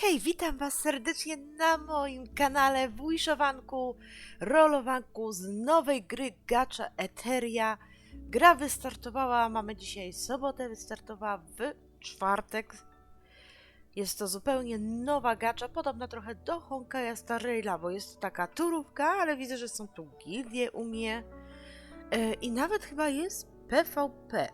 hej, witam was serdecznie na moim kanale w Wishowanku, rolowanku z nowej gry Gacha Eteria. Gra wystartowała, mamy dzisiaj sobotę, wystartowała w czwartek. Jest to zupełnie nowa gacza, podobna trochę do Honkaja Star Raila, bo jest to taka turówka, ale widzę, że są tu gildie u mnie. E, I nawet chyba jest PvP.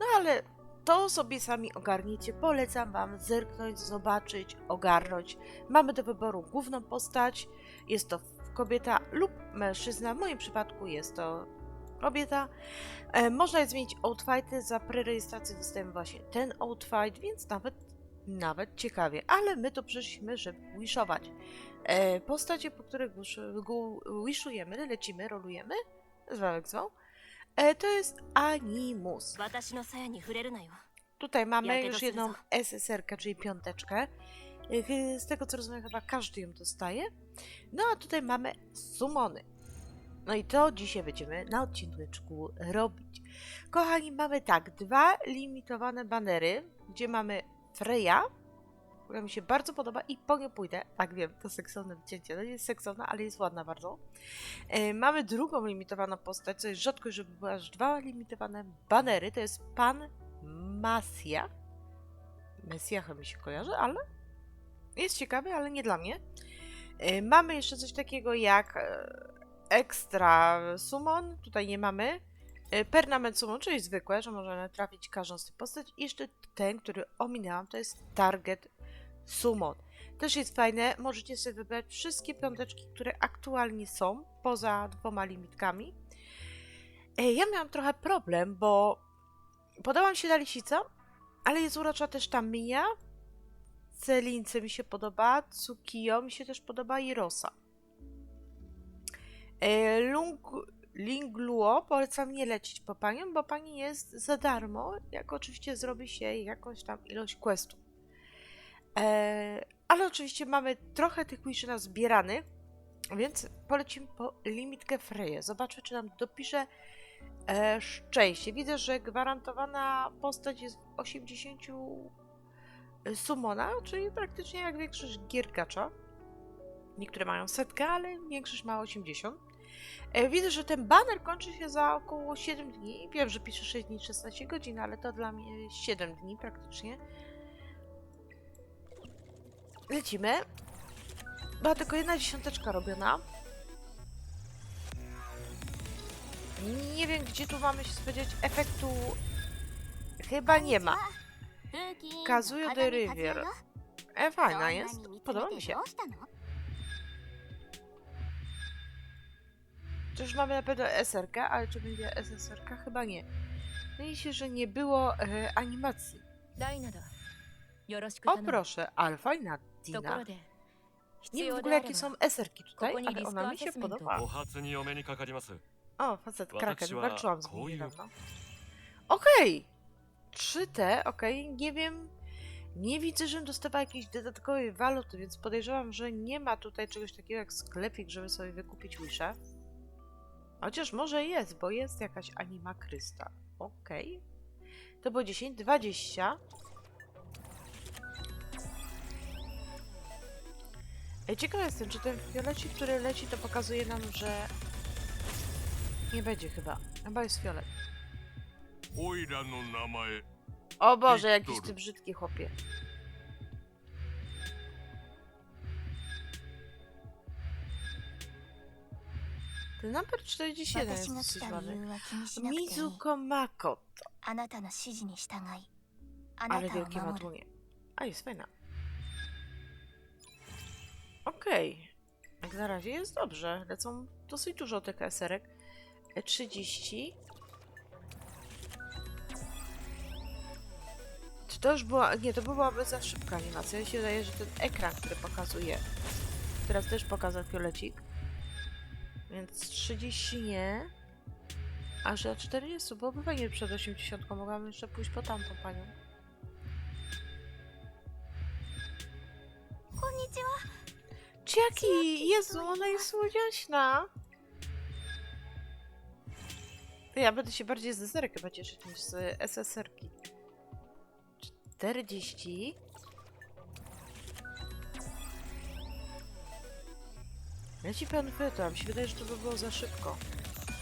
No ale to sobie sami ogarniecie. Polecam Wam zerknąć, zobaczyć, ogarnąć. Mamy do wyboru główną postać. Jest to kobieta lub mężczyzna. W moim przypadku jest to kobieta. E, można zmienić outfity. Za prerejestrację dostajemy właśnie ten outfit, więc nawet, nawet ciekawie. Ale my tu przyszliśmy, żeby wishować. E, postacie, po których wishujemy, lecimy, rolujemy. Zwał jak zwał. E, to jest animus. Tutaj mamy już jedną SSR-kę, czyli piąteczkę. E, z tego co rozumiem, chyba każdy ją dostaje. No a tutaj mamy sumony. No i to dzisiaj będziemy na odcinku robić. Kochani, mamy tak, dwa limitowane banery, gdzie mamy Freya, która mi się bardzo podoba i po nią pójdę. Tak wiem, to seksowne wycięcie. No nie jest seksowna, ale jest ładna bardzo. E, mamy drugą limitowaną postać, co jest rzadkość, żeby były aż dwa limitowane banery. To jest pan Masja. Mesjacha mi się kojarzy, ale jest ciekawy, ale nie dla mnie. E, Mamy jeszcze coś takiego jak extra summon. Tutaj nie mamy. E, Permanent summon, czyli zwykłe, że możemy trafić każdą z tych postaci. I jeszcze ten, który ominęłam, to jest target summon. Też jest fajne, możecie sobie wybrać wszystkie piąteczki, które aktualnie są, poza dwoma limitkami. E, Ja miałam trochę problem, bo Podoba mi się ta lisica, ale jest urocza też ta Mia. Celince mi się podoba, Tsukiyo mi się też podoba i Rosa. E, Lung, Lingluo polecam nie lecieć po panią, bo pani jest za darmo, jak oczywiście zrobi się jakąś tam ilość questów. E, ale oczywiście mamy trochę tych wishy zbieranych, więc polecimy po limitkę Freję. Zobaczmy, czy nam dopisze e, szczęście. Widzę, że gwarantowana postać jest w 80 sumona, czyli praktycznie jak większość gier gacza. Niektóre mają setkę, ale większość ma 80. E, widzę, że ten banner kończy się za około 7 dni. Wiem, że pisze 6 dni, 16 godzin, ale to dla mnie jest 7 dni praktycznie. Lecimy. Była tylko jedna dziesiąteczka robiona. Nie wiem, gdzie tu mamy się spodziewać efektu. Chyba nie ma. Kazuyo the River. E, fajna jest. Podoba mi się. Czyż mamy na pewno SRK, ale czy będzie SSRK? Chyba nie. Wydaje się, że nie było e, animacji. O proszę, Alfa i Nie wiem w ogóle jakie są eserki tutaj, ale ona mi się podoba. O, facet Kraken, walczyłam z nim niedawno. Okej! Okay. 3T, okej, okay. nie wiem... Nie widzę, żebym dostawała jakiejś dodatkowej waluty, więc podejrzewam, że nie ma tutaj czegoś takiego jak sklepik, żeby sobie wykupić wisha. Chociaż może jest, bo jest jakaś anima krystal. Okej. Okay. To było 10, 20. Ej, ciekawa jestem, czy ten fiolecik, który leci, to pokazuje nam, że... Nie będzie chyba. Chyba jest fiolet. O Boże, jakiś ty brzydki chłopie. Ten numer 47 jest dosyć. Mizuko Makoto. Ale wielkie ładnie. A jest fajna. Okej. Jak na razie jest dobrze. Lecą dosyć dużo tych eserek. E, 30. Czy to już była... Nie, to byłaby za szybka animacja. Mi się wydaje, że ten ekran, który pokazuje... Teraz też pokazał fiolecik. Więc 30 nie. A że 40 byłoby fajnie przed 80. Mogłabym jeszcze pójść po tamtą panią. こ Dziaki! Jezu, ona jest słodziaśna! Ja będę się bardziej z deserek chyba cieszyć niż z SSR-ki. 40. Ja ci pan pytam, się wydaje, że to by było za szybko.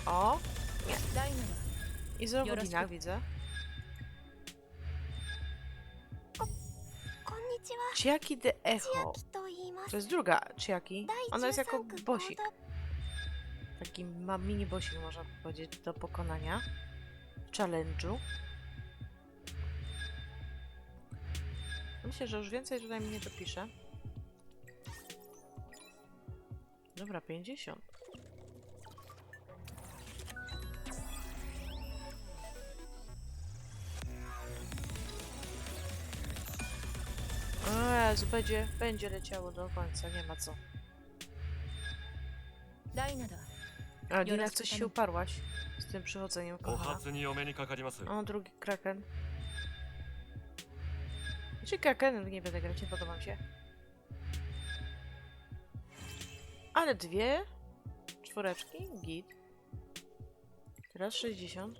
O! Nie. I znowu Dina, widzę. Chiaki de Echo. To jest druga Chiaki. Ona jest jako bosik. Taki ma mini bosik, można powiedzieć, do pokonania. W challenge'u. Myślę, że już więcej tutaj mi nie dopisze. Dobra, 50. Jezu, będzie, będzie leciało do końca, nie ma co. ダイナだ A, Dina, Jorosku, coś tam- się uparłaś z tym przychodzeniem, お kochana. 初にお目にかかります O, drugi kraken. Czy kraken? Nie będę grać, nie podoba mi się. Ale dwie czwóreczki, git. Teraz 60.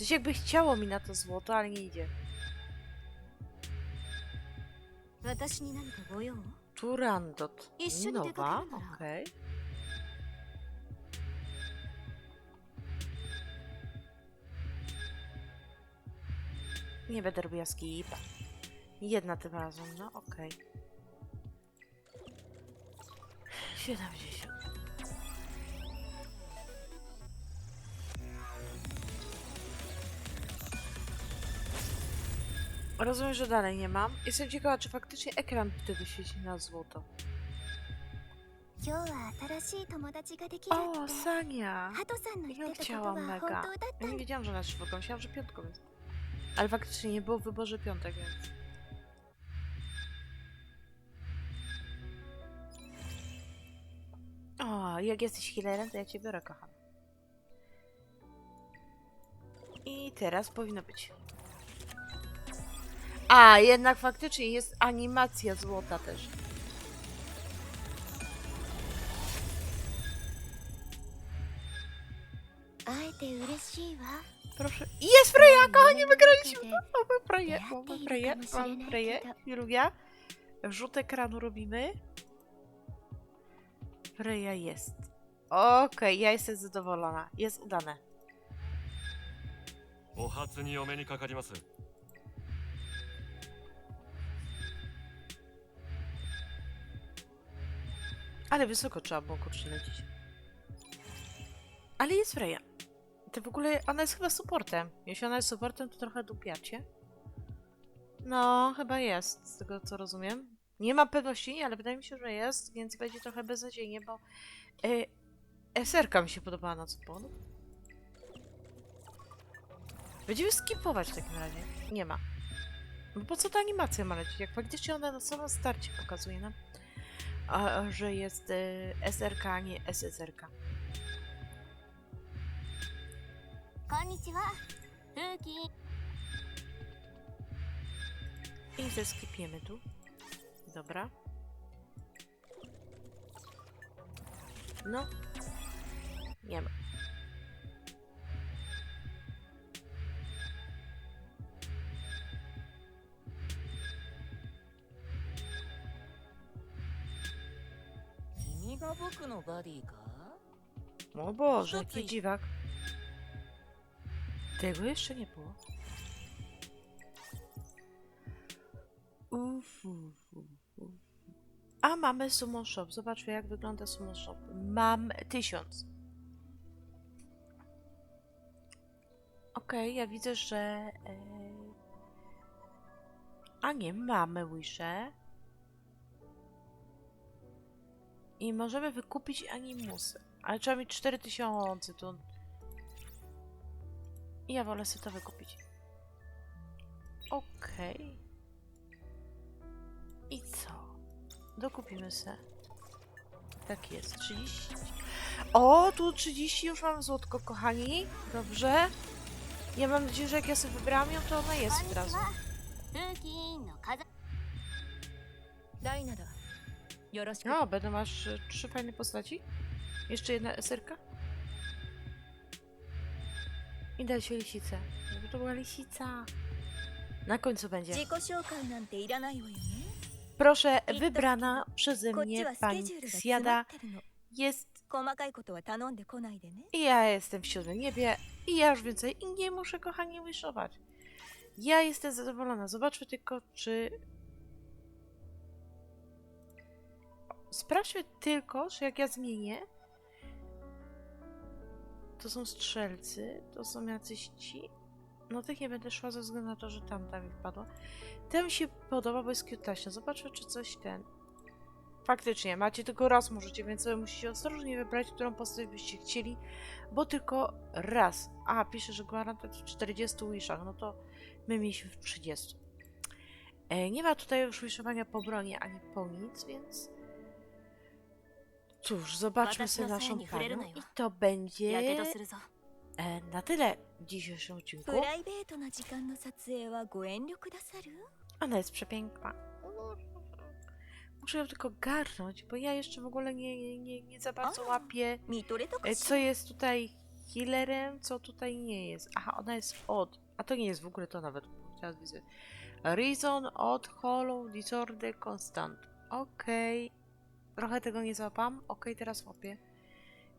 Coś jakby chciało mi na to złoto, ale nie idzie. Turandot. Nowa, okej. Okay. Nie będę robiła skip. Jedna tym razem, no okej. Okay. 70. Rozumiem, że dalej nie mam. Jestem ciekawa, czy faktycznie ekran wtedy świeci na złoto. 今日は新しい友達ができる O, って Sania! ハトさんの Ja 言ってたこと chciałam は mega. 本当だった Ja ん nie だ wiedziałam, że na czwórką. Myślałam, że piątką jest. Ale faktycznie nie było w wyborze piątek, więc... O, jak jesteś healerem, to ja cię biorę, kocham. I teraz powinno być. A, jednak faktycznie jest animacja złota też.会えて嬉しいわ Proszę. Jest Freya, kochani, wygraliśmy! で Mamy Freję, Ja mamy tej Freję, kamu się mamy nie Freję. nakida. Julia, rzut ekranu robimy. Freya jest. Okej, ja jestem zadowolona. Jest udane. お初にお目にかかります Ale wysoko trzeba było kurczę lecieć. Ale jest Freya. To w ogóle, ona jest chyba supportem. Jeśli ona jest supportem, to trochę dupiacie. No, chyba jest, z tego co rozumiem. Nie mam pewności, ale wydaje mi się, że jest, więc będzie trochę beznadziejnie, bo y, SR-ka mi się podobała na support. Będziemy skipować w takim razie. Nie ma. No po co ta animacja ma lecieć? Jak faktycznie ona na samym starcie pokazuje nam, a, że jest y, SRK, a nie SSRK. こんにちは風紀 I zeskipiemy tu. Dobra. No. O Boże, jaki dziwak. Tego jeszcze nie było. Uf, uf, uf. A mamy Summon Shop. Zobaczmy, jak wygląda Summon Shop. Mam tysiąc. Okej, ja widzę, że. E... A nie, mamy Wisze. I możemy wykupić animusy. Ale trzeba mieć 4000 tu. Ja wolę sobie to wykupić. Okej. I co? Dokupimy se. Tak jest, 30. O, tu 30 już mam złotko, kochani. Dobrze. Ja mam nadzieję, że jak ja sobie wybrałam ją, to ona こ jest んに od ち razu. は風紀 O, będą masz e, trzy fajne postaci. Jeszcze jedna SRK. I daj się lisicę. Żeby to była lisica. Na końcu będzie. 自己紹介なんていらないわよね Proszę, wybrana przeze こっち mnie はスケ pani ジュールが詰ま Ksiada ってるの jest細かいことは頼んでこないでね i ja jestem w siódmym niebie i ja już więcej i nie muszę, kochanie, wyszować. Ja jestem zadowolona. Zobaczmy tylko, czy... Sprawdźmy tylko, czy jak ja zmienię... To są strzelcy, to są jacyś ci... No tych nie będę szła ze względu na to, że tamta mi wpadła. Ten mi się podoba, bo jest cute Zobaczmy, czy coś ten... Faktycznie, macie tylko raz możecie, więc sobie musicie ostrożnie wybrać, którą postać byście chcieli, bo tylko raz. A, pisze, że gwarantat w 40 wishach, no to my mieliśmy w 30. E, nie ma tutaj już wiszowania po broni ani po nic, więc... Cóż, zobaczmy sobie naszą panią i to będzie e, na tyle w dzisiejszym odcinku. Ona jest przepiękna. Muszę ją tylko garnąć, bo ja jeszcze w ogóle nie, nie, nie za bardzo łapię, e, co jest tutaj healerem, co tutaj nie jest. Aha, ona jest od... A to nie jest w ogóle to nawet, teraz widzę. Reason od Hollow Disorder Constant. Okej, okay. Trochę tego nie złapam. Okej, teraz łapię.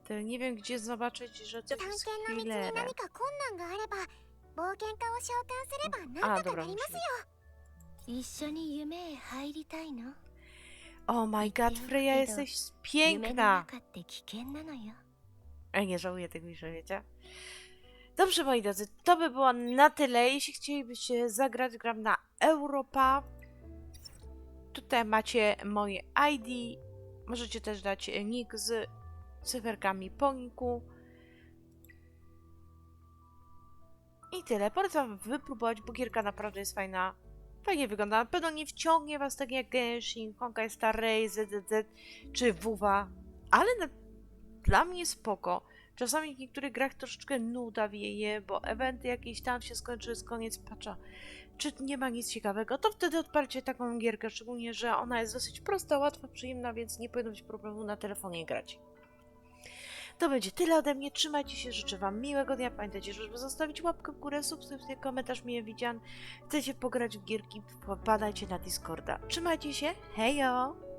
Tyle nie wiem, gdzie zobaczyć, że coś 探 jest 検の道に healerem. 何か困難があれば冒険家を召喚すればあ何とか dobra, なりますよ musimy. 一緒に夢へ入りたいの Oh my god, Freya, jesteś 夢の piękna! 中って危険なのよ Ej, nie żałuję tego już, wiecie? Dobrze, moi drodzy, to by było na tyle. Jeśli chcielibyście zagrać, gram na Europa. Tutaj macie moje ID. Możecie też dać nick z cyferkami po niku. I tyle. Polecam wypróbować, bo gierka naprawdę jest fajna. Fajnie wygląda. Na pewno nie wciągnie was tak jak Genshin, Honkai Star Race, ZZZ czy WoWa. Ale na dla mnie spoko. Czasami w niektórych grach troszeczkę nuda wieje, bo eventy jakieś tam się skończyły, jest koniec patcha. Czy nie ma nic ciekawego, to wtedy odparcie taką gierkę, szczególnie, że ona jest dosyć prosta, łatwa, przyjemna, więc nie powinno być problemu na telefonie grać. To będzie tyle ode mnie, trzymajcie się, życzę wam miłego dnia, pamiętajcie, żeby zostawić łapkę w górę, subskrypcję, komentarz miły widzian. Chcecie pograć w gierki, wpadajcie na Discorda. Trzymajcie się, hejo!